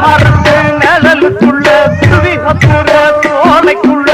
மறந்து நிழலுக்குள்ள சுவிகப்புற சோலைக்குள்ள